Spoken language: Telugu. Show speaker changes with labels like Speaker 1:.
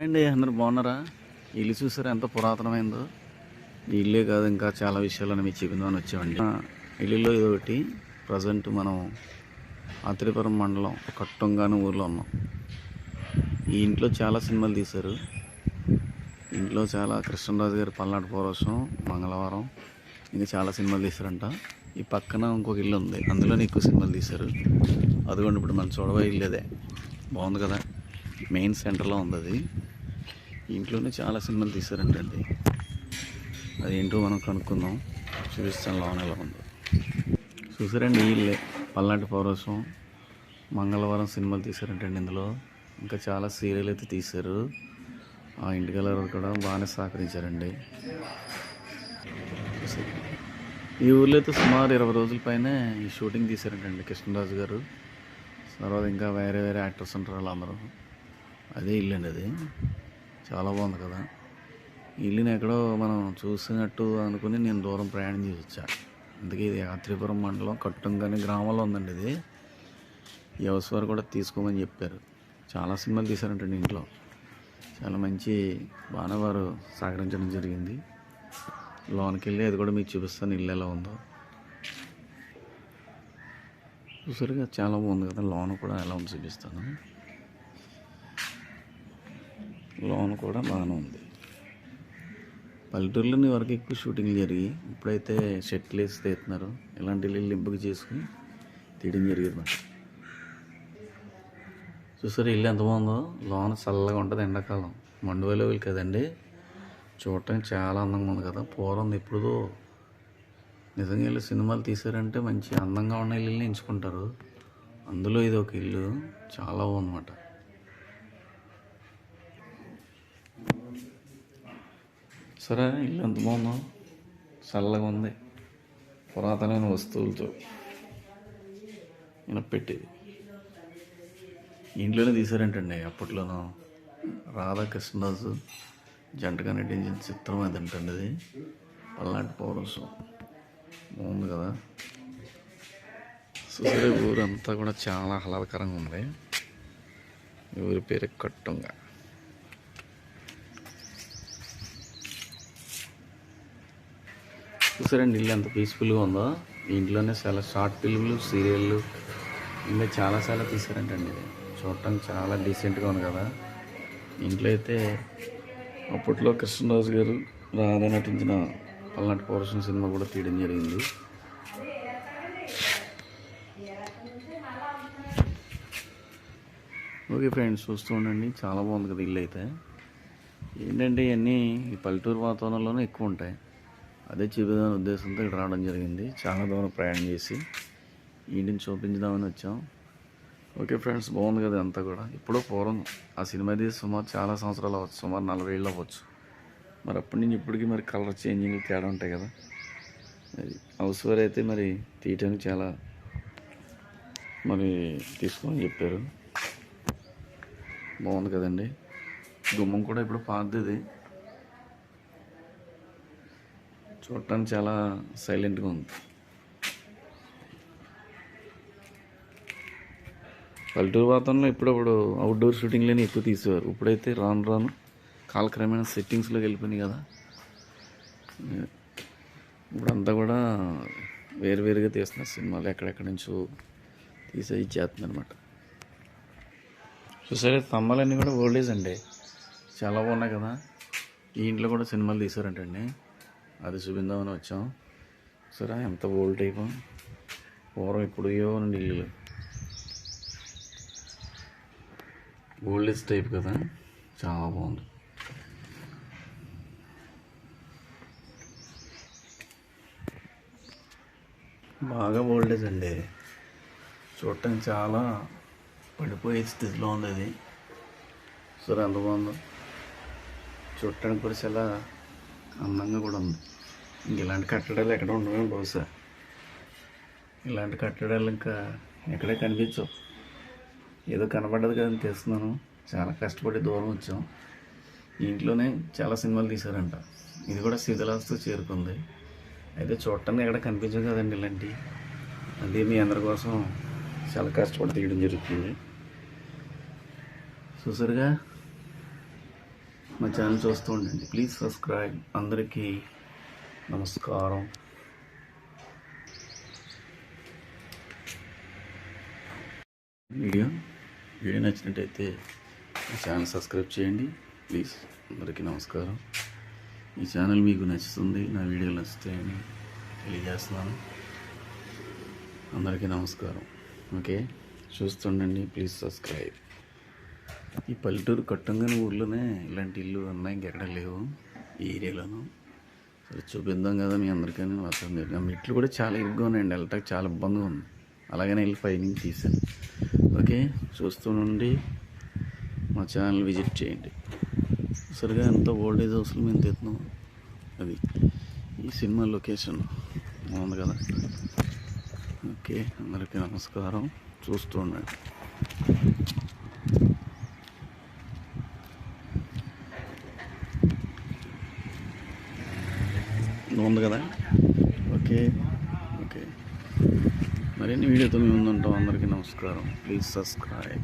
Speaker 1: అండి అందరు బాగున్నారా? ఇల్లు చూసారా? ఎంత పురాతనమైందో. ఇల్లే కాదు ఇంకా చాలా విషయాలను మీకు చెప్పిందని వచ్చామండి ఇల్లులో ఇదొకటి ఒకటి. ప్రజెంట్ మనం ఆత్రేయపురం మండలం కట్టంగాని ఊర్లో ఉన్నాం. ఈ ఇంట్లో చాలా సినిమాలు తీశారు. ఇంట్లో చాలా కృష్ణరాజు గారి పల్నాడు పౌరోషం మంగళవారం ఇంకా చాలా సినిమాలు తీశారంట. ఈ పక్కన ఇంకొక ఇల్లు ఉంది అందులోనే ఎక్కువ సినిమాలు తీశారు. అదిగోండి ఇప్పుడు మనం చూడబోయే ఇల్లు అదే. బాగుంది కదా? మెయిన్ సెంటర్లో ఉంది అది. ఇంట్లోనే చాలా సినిమాలు తీశారంటండి అది. ఏంటో మనం కనుక్కుందాం. చూపిస్తాను లోన్ ఎలా ఉందో. చూసారండి వీళ్ళే పల్నాటి పౌరసం మంగళవారం సినిమాలు తీశారంటండి ఇందులో. ఇంకా చాలా సీరియల్ అయితే తీశారు. ఆ ఇంటి కలర్ కూడా బాగానే సహకరించారండి. ఈ ఊర్లో అయితే సుమారు ఇరవై రోజుల పైన ఈ షూటింగ్ తీశారంటండి కృష్ణరాజు గారు. తర్వాత ఇంకా వేరే వేరే యాక్టర్స్ ఉంటారు వాళ్ళందరూ. అదే ఇల్లు అండి అది. చాలా బాగుంది కదా. ఇల్లుని ఎక్కడో మనం చూసినట్టు అనుకుని నేను దూరం ప్రయాణం చేసి వచ్చా. అందుకే ఇది యాత్రిపురం మండలం కట్టంగానే గ్రామంలో ఉందండి ఇది. ఈ వారు కూడా తీసుకోమని చెప్పారు. చాలా సినిమాలు తీశారంటండి ఇంట్లో. చాలా మంచి బాగానే వారు సహకరించడం జరిగింది. లోనికి వెళ్ళి అది కూడా మీకు చూపిస్తాను ఇల్లు ఎలా ఉందో. చూసారుగా చాలా బాగుంది కదా. లోన్ కూడా ఎలా ఉంది చూపిస్తాను. లోన్ కూడా బాగానే ఉంది. పల్లెటూరులోని వరకు ఎక్కువ షూటింగ్ జరిగి ఇప్పుడైతే షెట్లు వేసి తీస్తున్నారు. ఇలాంటి ఇల్లు ఎంపిక చేసుకుని తీయడం జరిగింది చూసారు ఇల్లు ఎంత బాగుందో? లోన చల్లగా ఉంటుంది ఎండాకాలం. మండువలో కదండి. చూడటానికి చాలా అందంగా ఉంది కదా. పూర్వం ఎప్పుడుదో నిజంగా ఇల్లు సినిమాలు తీశారంటే మంచి అందంగా ఉన్న ఇల్లుని ఎంచుకుంటారు. అందులో ఇది ఒక ఇల్లు. చాలా బాగుందన్నమాట. సరే ఇల్లు ఎంత బాగుందో. చల్లగా ఉంది. పురాతనమైన వస్తువులతో ఇలా పెట్టేది. ఇంట్లోనే తీసారంటండి అప్పట్లోనూ. రాధాకృష్ణరాజు జంటగా నటించిన చిత్రం అది అంటండి అది? పల్నాటి పౌరసం. బాగుంది కదా? చూసే ఊరంతా కూడా చాలా ఆహ్లాదకరంగా ఉంది. ఊరి పేరు కట్టుంగా. చూసారండి ఇల్లు ఎంత పీస్ఫుల్గా ఉందో. ఇంట్లోనే చాలా షార్ట్ ఫిల్మ్లు సీరియళ్ళు ఇంకా చాలా చాలా తీసారంటండి ఇది చూడటానికి చాలా డీసెంట్గా ఉంది కదా. ఇంట్లో అయితే అప్పట్లో కృష్ణరాజు గారు రాధా నటించిన పల్నాటి పౌరుషం సినిమా కూడా తీయడం జరిగింది. ఓకే ఫ్రెండ్స్ చూస్తూ ఉండండి. చాలా బాగుంది కదా ఇల్లు అయితే. ఏంటంటే ఇవన్నీ ఈ పల్లెటూరు వాతావరణంలోనే ఎక్కువ ఉంటాయి. అదే చూపిద్దామని ఉద్దేశంతో ఇక్కడ రావడం జరిగింది. చాలా దూరం ప్రయాణం చేసి ఇంటిని చూపించుదామని వచ్చాం. ఓకే ఫ్రెండ్స్ బాగుంది కదా అంతా కూడా. ఎప్పుడో పూర్వం ఆ సినిమా తీసి సుమారు చాలా సంవత్సరాలు అవ్వచ్చు సుమారు నలభై ఏళ్ళు అవ్వచ్చు. మరి అప్పటి నుంచి ఇప్పటికీ మరి కలర్ చేంజింగ్ తేడా ఉంటాయి కదా. అది హౌస్ వేర్ అయితే మరి తీయటానికి చాలా మరి తీసుకోమని చెప్పారు. బాగుంది కదండి. గుమ్మం కూడా ఇప్పుడు పాతది. చూడటానికి చాలా సైలెంట్గా ఉంది. పల్లెటూరు వాతావరణంలో ఇప్పుడప్పుడు అవుట్డోర్ షూటింగ్లోనే ఎక్కువ తీసేవారు. ఇప్పుడైతే రాను రాను కాలక్రమేణా సెట్టింగ్స్లోకి వెళ్ళిపోయినాయి కదా. ఇప్పుడంతా కూడా వేరువేరుగా తీస్తున్నారు సినిమాలు. ఎక్కడెక్కడి నుంచో తీసే చేస్తుందనమాట చూసారే స్తంభాలన్నీ కూడా ఓల్డేజ్ అండి. చాలా బాగున్నాయి కదా. ఈ ఇంట్లో కూడా సినిమాలు తీసారంటండి అది చూపిందామని వచ్చాం. సరే ఎంత ఓల్డ్ టైపు పూర్వం ఇప్పుడు ఇవ్వండి ఇల్లు ఓల్డెస్ట్ టైప్ కదా. చాలా బాగుంది. బాగా ఓల్డేజ్ అండి. చూడటానికి చాలా పడిపోయే స్థితిలో ఉంది అది. సరే ఎంత బాగుందో. చూడటానికి కూడా చాలా అందంగా కూడా ఉంది. ఇంక ఇలాంటి కట్టడాలు ఎక్కడ ఉండవు బహుశా. ఇలాంటి కట్టడాలు ఇంకా ఎక్కడే కనిపించవు. ఏదో కనబడ్డది కదని తెస్తున్నాను. చాలా కష్టపడి దూరం వచ్చాం. ఇంట్లోనే చాలా సినిమాలు తీశారంట. ఇది కూడా శిథిలాస్తో చేరుకుంది. అయితే చూడటానికి ఎక్కడ కనిపించదు కదండి ఇలాంటి అదే మీ అందరి కోసం చాలా కష్టపడి తీయడం జరుగుతుంది. చూసారుగా? మా ఛానల్ చూస్తూ ఉండండి. ప్లీజ్ సబ్స్క్రైబ్ అందరికీ నమస్కారం. వీడియో వీడియో నచ్చినట్టయితే మా ఛానల్ సబ్స్క్రైబ్ చేయండి. ప్లీజ్ అందరికీ నమస్కారం. ఈ ఛానల్ మీకు నచ్చుతుంది నా వీడియోలు నచ్చుతాయని తెలియజేస్తున్నాను. అందరికీ నమస్కారం. ఓకే చూస్తుండండి ప్లీజ్ సబ్స్క్రైబ్ ఈ పల్లెటూరు కట్టంగానే ఊర్లోనే ఇలాంటి ఇల్లు ఉన్నాయి ఇంకెక్కడ లేవు. ఈ ఏరియాలోనూ. సరే చూపిద్దాం కదా మీ అందరికీ వస్తుంది ఆ మెట్లు కూడా చాలా ఇరుగ్గా ఉన్నాయండి. వెళ్ళటానికి చాలా ఇబ్బందిగా ఉంది. అలాగనే వెళ్ళి పైనుంచి తీసాను ఓకే? చూస్తూ నుండి మా ఛానల్ విజిట్ చేయండి. సరిగా ఎంత ఓల్డ్ ఏజ్ హౌస్లు మేము తెస్తున్నాం అది ఈ సినిమా లొకేషన్. బాగుంది కదా? ఓకే. అందరికీ నమస్కారం. చూస్తూ ఉండండి. ఉంది కదా? ఓకే. ఓకే. మరిన్ని వీడియోతో మేము ఉందంటాం. అందరికీ నమస్కారం. Please subscribe